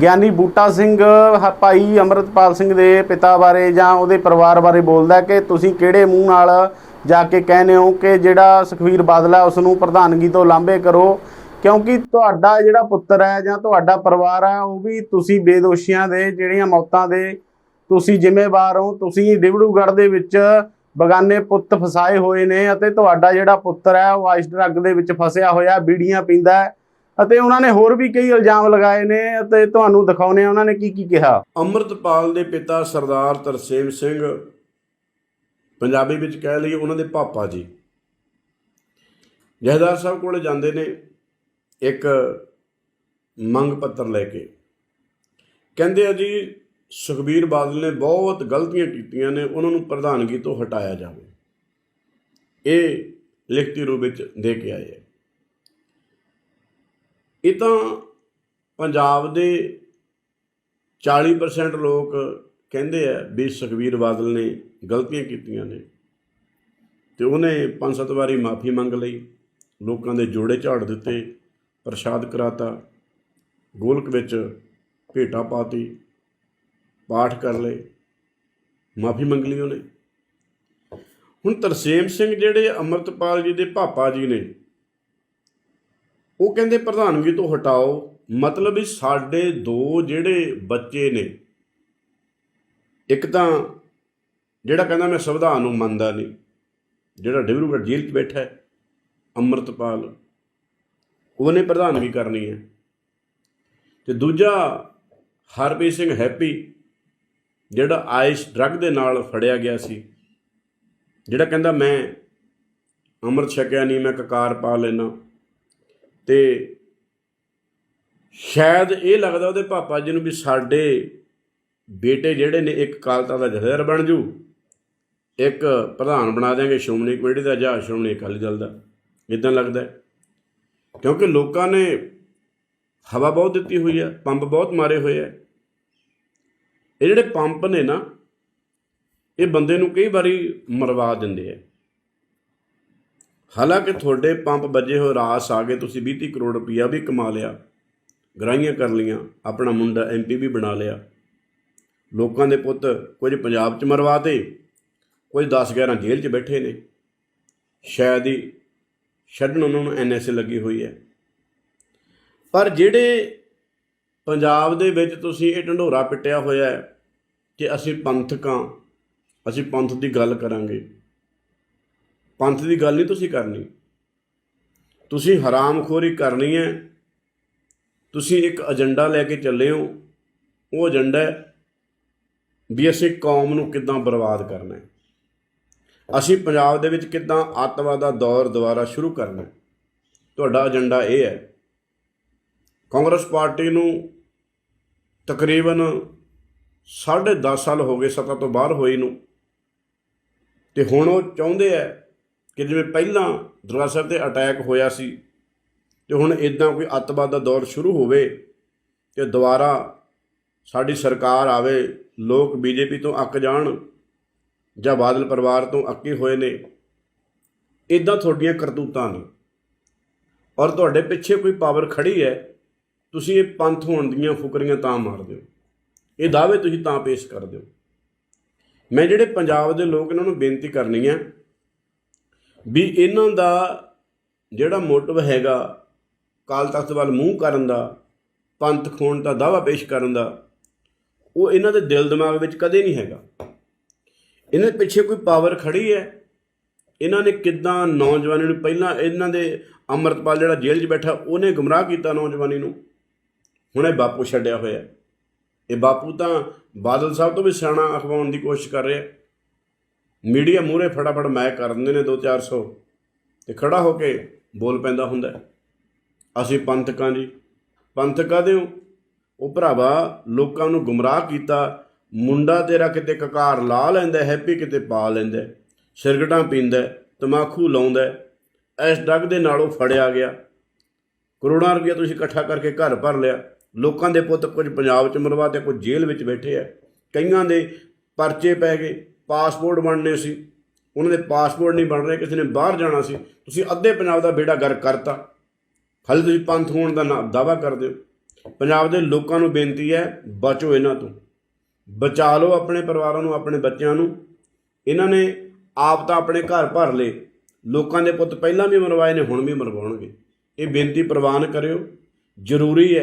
ਗਿਆਨੀ ਬੂਟਾ ਸਿੰਘ, ਹ- ਭਾਈ ਅਮਰਤਪਾਲ ਸਿੰਘ ਦੇ ਪਿਤਾ ਬਾਰੇ ਜਾਂ ਉਹਦੇ ਪਰਿਵਾਰ ਬਾਰੇ ਬੋਲਦਾ ਕਿ ਤੁਸੀਂ ਕਿਹੜੇ ਮੂੰਹ ਨਾਲ ਜਾ ਕੇ ਕਹਿੰਦੇ ਹੋ ਕਿ ਜਿਹੜਾ ਸੁਖਵੀਰ ਬਾਦਲ ਹੈ ਉਸ ਨੂੰ ਪ੍ਰਧਾਨਗੀ ਤੋਂ ਲਾਂਭੇ ਕਰੋ? ਕਿਉਂਕਿ ਤੁਹਾਡਾ ਜਿਹੜਾ ਪੁੱਤਰ ਹੈ ਜਾਂ ਤੁਹਾਡਾ ਪਰਿਵਾਰ ਹੈ, ਉਹ ਵੀ ਤੁਸੀਂ ਬੇਦੋਸ਼ੀਆਂ ਦੇ, ਜਿਹੜੀਆਂ ਮੌਤਾਂ ਦੇ ਤੁਸੀਂ ਜ਼ਿੰਮੇਵਾਰ ਹੋ। ਤੁਸੀਂ ਡਿਬੜੂਗੜ੍ਹ ਦੇ ਵਿੱਚ ਬਗਾਨੇ ਪੁੱਤ ਫਸਾਏ ਹੋਏ ਨੇ ਅਤੇ ਤੁਹਾਡਾ ਜਿਹੜਾ ਪੁੱਤਰ ਹੈ, ਉਹ ਆਈਸ ਡਰੱਗ ਦੇ ਵਿੱਚ ਫਸਿਆ ਹੋਇਆ, ਬੀੜੀਆਂ ਪੀਂਦਾ ਹੈ। ਅਤੇ ਉਹਨਾਂ ਨੇ ਹੋਰ ਵੀ ਕਈ ਇਲਜ਼ਾਮ ਲਗਾਏ ਨੇ ਅਤੇ ਤੁਹਾਨੂੰ ਦਿਖਾਉਨੇ ਆ ਉਹਨਾਂ ਨੇ ਕੀ ਕੀ ਕਿਹਾ। ਅੰਮ੍ਰਿਤਪਾਲ ਦੇ ਪਿਤਾ ਸਰਦਾਰ ਤਰਸੇਮ ਸਿੰਘ ਪੰਜਾਬੀ ਵਿੱਚ ਕਹਿ ਲਈਏ ਉਹਨਾਂ ਦੇ ਪਾਪਾ ਜੀ। ਜਹਦਾਰ ਸਾਹਿਬ ਕੋਲੇ ਜਾਂਦੇ ਨੇ ਇੱਕ ਮੰਗ ਪੱਤਰ ਲੈ ਕੇ। ਕਹਿੰਦੇ ਆ ਜੀ, ਸੁਖਬੀਰ ਬਾਦਲ ਨੇ ਬਹੁਤ ਗਲਤੀਆਂ ਕੀਤੀਆਂ ਨੇ, ਉਹਨਾਂ ਨੂੰ ਪ੍ਰਧਾਨਗੀ ਤੋਂ ਹਟਾਇਆ ਜਾਵੇ। ਇਹ ਲਿਖਤੀ ਰੂਪ ਵਿੱਚ ਦੇ ਕੇ ਆਏ ਆ। ਇਹ ਤਾਂ ਪੰਜਾਬ ਦੇ 40% ਲੋਕ ਕਹਿੰਦੇ ਆ ਵੀ ਸੁਖਬੀਰ ਬਾਦਲ ਨੇ ਗਲਤੀਆਂ ਕੀਤੀਆਂ ਨੇ। ਤੇ ਉਹਨੇ ਪੰਜ ਸੱਤ ਵਾਰੀ ਮਾਫੀ ਮੰਗ ਲਈ, ਲੋਕਾਂ ਦੇ ਜੋੜੇ ਝਾੜ ਦਿੱਤੇ, ਪ੍ਰਸ਼ਾਦ ਕਰਾਤਾ, ਗੋਲਕ ਵਿੱਚ ਭੇਟਾ ਪਾਤੀ, ਪਾਠ ਕਰ ਲਏ, ਮਾਫੀ ਮੰਗ ਲਈ ਉਹਨੇ। ਹੁਣ ਤਰਸੇਮ ਸਿੰਘ ਜਿਹੜੇ ਅਮਰਤਪਾਲ ਜੀ ਦੇ ਪਾਪਾ ਜੀ ਨੇ ਉਹ ਕਹਿੰਦੇ ਪ੍ਰਧਾਨਗੀ ਤੋਂ ਹਟਾਓ। ਮਤਲਬ ਵੀ ਸਾਡੇ ਦੋ ਜਿਹੜੇ ਬੱਚੇ ਨੇ, ਇੱਕ ਤਾਂ ਜਿਹੜਾ ਕਹਿੰਦਾ ਮੈਂ ਸੰਵਿਧਾਨ ਨੂੰ ਮੰਨਦਾ ਨਹੀਂ, ਜਿਹੜਾ ਡਿਬਰੂਗੜ੍ਹ ਜੇਲ੍ਹ 'ਚ ਬੈਠਾ ਹੈ, ਅੰਮ੍ਰਿਤਪਾਲ, ਉਹਨੇ ਪ੍ਰਧਾਨਗੀ ਕਰਨੀ ਹੈ। ਤੇ ਦੂਜਾ, ਹਰਪ੍ਰੀਤ ਸਿੰਘ ਹੈਪੀ, ਜਿਹੜਾ ਆਇਸ਼ ਡਰੱਗ ਦੇ ਨਾਲ ਫੜਿਆ ਗਿਆ ਸੀ, ਜਿਹੜਾ ਕਹਿੰਦਾ ਮੈਂ ਅੰਮ੍ਰਿਤ ਛਕਿਆ ਨਹੀਂ, ਮੈਂ ਕਕਾਰ ਪਾ ਲੈਣਾ ਤੇ ਸ਼ਾਇਦ ਇਹ ਲੱਗਦਾ ਉਹਦੇ ਪਾਪਾ ਜੀ ਨੂੰ ਵੀ ਸਾਡੇ ਬੇਟੇ ਜਿਹੜੇ ਨੇ ਇੱਕ ਕਾਲਤਾ ਦਾ ਜਥੇਦਾਰ ਬਣ ਜੂ, ਇੱਕ ਪ੍ਰਧਾਨ ਬਣਾ ਦੇਾਂਗੇ ਸ਼੍ਰੋਮਣੀ ਕਮੇਟੀ ਦਾ ਜਾਂ ਸ਼੍ਰੋਮਣੀ ਅਕਾਲੀ ਦਲ ਦਾ ਇਦਾਂ ਲੱਗਦਾ ਕਿਉਂਕਿ ਲੋਕਾਂ ਨੇ ਹਵਾ ਬਹੁਤ ਦਿੱਤੀ ਹੋਈ ਹੈ ਪੰਪ ਬਹੁਤ ਮਾਰੇ ਹੋਏ ਆ। ਇਹ ਜਿਹੜੇ ਪੰਪ ਨੇ ਨਾ, ਇਹ ਬੰਦੇ ਨੂੰ ਕਈ ਵਾਰੀ ਮਰਵਾ ਦਿੰਦੇ ਆ। ਹਾਲਾਂਕਿ ਤੁਹਾਡੇ ਪੰਪ ਵੱਜੇ ਹੋਏ ਰਾਸ ਆ ਗਏ, ਤੁਸੀਂ 20 30 ਕਰੋੜ ਰੁਪਈਆ ਵੀ ਕਮਾ ਲਿਆ ਗਰਾਈਆਂ ਕਰ ਲੀਆਂ ਆਪਣਾ ਮੁੰਡਾ ਐਮਪੀ ਵੀ ਬਣਾ ਲਿਆ। ਲੋਕਾਂ ਦੇ ਪੁੱਤ ਕੁਝ ਪੰਜਾਬ 'ਚ ਮਰਵਾਤੇ ਕੁਝ 10 11 ਜੇਲ੍ਹ 'ਚ ਬੈਠੇ ਨੇ। ਸ਼ਾਇਦ ਹੀ ਛੱਡਣ ਉਹਨਾਂ ਨੂੰ ਐਨਐਸਏ ਲੱਗੀ ਹੋਈ ਹੈ। ਪਰ ਜਿਹੜੇ ਪੰਜਾਬ ਦੇ ਵਿੱਚ ਤੁਸੀਂ ਇਹ ਢੰਡੋਰਾ ਪਿੱਟਿਆ ਹੋਇਆ ਹੈ ਕਿ ਅਸੀਂ ਪੰਥਕਾਂ ਅਸੀਂ ਪੰਥ ਦੀ ਗੱਲ ਕਰਾਂਗੇ। ਪੰਥ ਦੀ ਗੱਲ ਨਹੀਂ ਤੁਸੀਂ ਕਰਨੀ। ਤੁਸੀਂ ਹਰਾਮਖੋਰੀ ਕਰਨੀ ਹੈ। ਤੁਸੀਂ ਇੱਕ ਏਜੰਡਾ ਲੈ ਕੇ ਚੱਲੇ ਹੋ। ਉਹ ਏਜੰਡਾ ਹੈ ਵੀ ਅਸੀਂ ਕੌਮ ਨੂੰ ਕਿੱਦਾਂ ਬਰਬਾਦ ਕਰਨਾ ਹੈ। ਅਸੀਂ ਪੰਜਾਬ ਦੇ ਵਿੱਚ ਕਿੱਦਾਂ ਅੱਤਵਾਦ ਦਾ ਦੌਰ ਦੁਬਾਰਾ ਸ਼ੁਰੂ ਕਰਨਾ ਹੈ। ਤੁਹਾਡਾ ਏਜੰਡਾ ਇਹ ਹੈ। ਕਾਂਗਰਸ ਪਾਰਟੀ ਨੂੰ ਤਕਰੀਬਨ 10.5 ਸਾਲ ਹੋ ਗਏ, ਸੱਤਾ ਤੋਂ ਬਾਹਰ ਹੋਈ ਨੂੰ। ਤੇ ਹੁਣ ਉਹ ਚਾਹੁੰਦੇ ਆ ਕਿ ਜਿਵੇਂ ਪਹਿਲਾਂ ਦਰਬਾਰ ਸਾਹਿਬ ਤੇ ਅਟੈਕ ਹੋਇਆ ਸੀ ਤੇ ਹੁਣ ਇਦਾਂ ਕੋਈ ਅੱਤਵਾਦ ਦਾ ਦੌਰ ਸ਼ੁਰੂ ਹੋਵੇ ਕਿ ਦੁਬਾਰਾ ਸਾਡੀ ਸਰਕਾਰ ਆਵੇ, ਲੋਕ ਬੀਜੇਪੀ ਤੋਂ ਅੱਕ ਜਾਣ ਜਾਂ ਬਾਦਲ ਪਰਿਵਾਰ ਤੋਂ ਅੱਕੇ ਹੋਏ ਨੇ ਇਦਾਂ ਤੁਹਾਡੀਆਂ ਕਰਤੂਤਾਂ ਨੇ। ਔਰ ਤੁਹਾਡੇ ਪਿੱਛੇ ਕੋਈ ਪਾਵਰ ਖੜੀ ਹੈ, ਤੁਸੀਂ ਇਹ ਪੰਥ ਹੋਣ ਦੀਆਂ ਫੁਕਰੀਆਂ ਤਾਂ ਮਾਰਦੇ ਹੋ। ਇਹ ਦਾਅਵੇ ਤੁਸੀਂ ਤਾਂ ਪੇਸ਼ ਕਰਦੇ ਹੋ। ਮੈਂ ਜਿਹੜੇ ਪੰਜਾਬ ਦੇ ਲੋਕ ਇਹਨਾਂ ਨੂੰ ਬੇਨਤੀ ਕਰਨੀ ਹੈ ਵੀ ਇਹਨਾਂ ਦਾ ਜਿਹੜਾ ਮੋਟਿਵ ਹੈਗਾ ਕਾਲ ਤਖਤ ਵੱਲ ਮੂੰਹ ਕਰਨ ਦਾ, ਪੰਥ ਖੋਣ ਦਾ ਦਾਵਾ ਪੇਸ਼ ਕਰਨ ਦਾ, ਉਹ ਇਹਨਾਂ ਦੇ ਦਿਲ ਦਿਮਾਗ ਵਿੱਚ ਕਦੇ ਨਹੀਂ ਹੈਗਾ। ਇਹਨਾਂ ਦੇ ਪਿੱਛੇ ਕੋਈ ਪਾਵਰ ਖੜੀ ਹੈ? ਇਹਨਾਂ ਨੇ ਕਿੱਦਾਂ ਨੌਜਵਾਨੀ ਨੂੰ ਪਹਿਲਾਂ ਇਹਨਾਂ ਦੇ ਅੰਮ੍ਰਿਤਪਾਲ ਜਿਹੜਾ ਜੇਲ੍ਹ 'ਚ ਬੈਠਾ, ਉਹਨੇ ਗੁੰਮਰਾਹ ਕੀਤਾ ਨੌਜਵਾਨੀ ਨੂੰ? ਹੁਣ ਇਹ ਬਾਪੂ ਛੱਡਿਆ ਹੋਇਆ। ਇਹ ਬਾਪੂ ਤਾਂ ਬਾਦਲ ਸਾਹਿਬ ਤੋਂ ਵੀ ਸਿਆਣਾ ਅਖਵਾਉਣ ਦੀ ਕੋਸ਼ਿਸ਼ ਕਰ ਰਿਹਾ। ਮੀਡੀਆ ਮੂਹਰੇ ਫਟਾਫਟ ਮੈਂ ਕਰ ਦਿੰਦੇ ਨੇ 2-400 ਤੇ ਖੜਾ ਹੋ ਕੇ ਬੋਲ ਪੈਂਦਾ ਹੁੰਦਾ ਹੈ। ਅਸੀਂ ਪੰਥਕਾਂ ਜੀ, ਪੰਥਕਾਂ ਹੋ ਉਹ ਭਰਾਵਾ ਲੋਕਾਂ ਨੂੰ ਗੁੰਮਰਾਹ ਕੀਤਾ, ਮੁੰਡਾ ਤੇਰਾ ਕਿਤੇ ਕਕਾਰ ਲਾ ਲੈਂਦਾ, ਹੈਪੀ ਕਿਤੇ ਪਾ ਲੈਂਦਾ, ਸਿਰਗਟਾਂ ਪੀਂਦਾ, ਤਮਾਕੂ ਲਾਉਂਦਾ, ਇਸ ਡੱਗ ਦੇ ਨਾਲੋਂ ਫੜਿਆ ਗਿਆ। ਕਰੋੜਾਂ ਰੁਪਏ ਤੁਸੀਂ ਇਕੱਠਾ ਕਰਕੇ ਘਰ ਭਰ ਲਿਆ। ਲੋਕਾਂ ਦੇ ਪੁੱਤ ਕੁਝ ਪੰਜਾਬ 'ਚ ਮਰਵਾ ਤੇ ਕੁਝ ਜੇਲ੍ਹ ਵਿੱਚ ਬੈਠੇ ਆ। ਕਈਆਂ ਦੇ ਪਰਚੇ ਪੈ ਗਏ। ਪਾਸਪੋਰਟ ਬਣਨੇ ਸੀ। ਉਹਨਾਂ ਦੇ ਪਾਸਪੋਰਟ ਨਹੀਂ ਬਣ ਰਹੇ, ਕਿਸੇ ਨੇ ਬਾਹਰ ਜਾਣਾ ਸੀ। ਤੁਸੀਂ ਅੱਧੇ ਪੰਜਾਬ ਦਾ ਬੇੜਾ ਗਰ ਕਰਤਾ। ਹਾਲੇ ਤੁਸੀਂ ਪੰਥ ਹੋਣ ਦਾ ਦਾਵਾ ਕਰਦੇ ਹੋ। ਪੰਜਾਬ ਦੇ ਲੋਕਾਂ ਨੂੰ ਬੇਨਤੀ ਹੈ, ਬਚੋ ਇਹਨਾਂ ਤੋਂ। ਬਚਾ ਲਓ ਆਪਣੇ ਪਰਿਵਾਰਾਂ ਨੂੰ, ਆਪਣੇ ਬੱਚਿਆਂ ਨੂੰ। ਇਹਨਾਂ ਨੇ ਆਪ ਤਾਂ ਆਪਣੇ ਘਰ ਭਰ ਲਏ। ਲੋਕਾਂ ਦੇ ਪੁੱਤ ਪਹਿਲਾਂ ਵੀ ਮਰਵਾਏ ਨੇ, ਹੁਣ ਵੀ ਮਰਵਾਉਣਗੇ। ਇਹ ਬੇਨਤੀ ਪ੍ਰਵਾਨ ਕਰਿਓ। ਜ਼ਰੂਰੀ ਹੈ